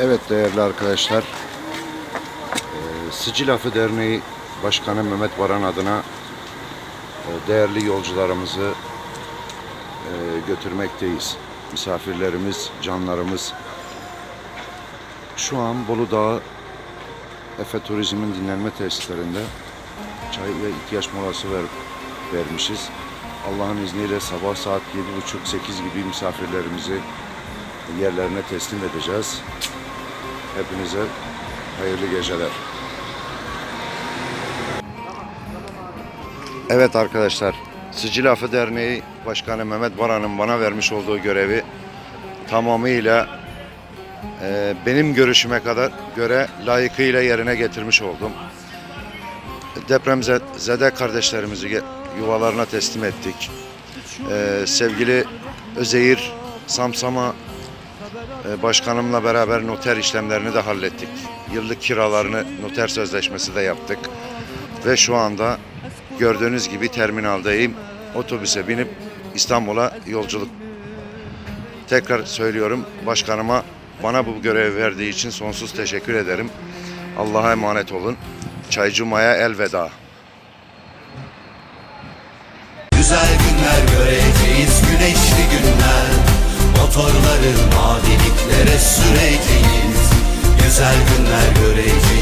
Evet değerli arkadaşlar, eee, Sicil Derneği Başkanı Mehmet Baran adına eee, değerli yolcularımızı eee, götürmekteyiz. Misafirlerimiz, canlarımız. Şu an Bolu Dağı Efe Turizm'in dinlenme tesislerinde çay ve ihtiyaç molası ver, vermişiz. Allah'ın izniyle sabah saat 7.30-8 gibi misafirlerimizi yerlerine teslim edeceğiz. Hepinize hayırlı geceler. Evet arkadaşlar, Sicil Afı Derneği Başkanı Mehmet Baran'ın bana vermiş olduğu görevi tamamıyla e, benim görüşüme kadar göre layıkıyla yerine getirmiş oldum. Depremzede kardeşlerimizi ge- yuvalarına teslim ettik. E, sevgili Özeyir Samsama başkanımla beraber noter işlemlerini de hallettik. Yıllık kiralarını noter sözleşmesi de yaptık. Ve şu anda gördüğünüz gibi terminaldayım. Otobüse binip İstanbul'a yolculuk. Tekrar söylüyorum başkanıma bana bu görevi verdiği için sonsuz teşekkür ederim. Allah'a emanet olun. Çaycuma'ya elveda. Süreceğiz Güzel günler göreceğiz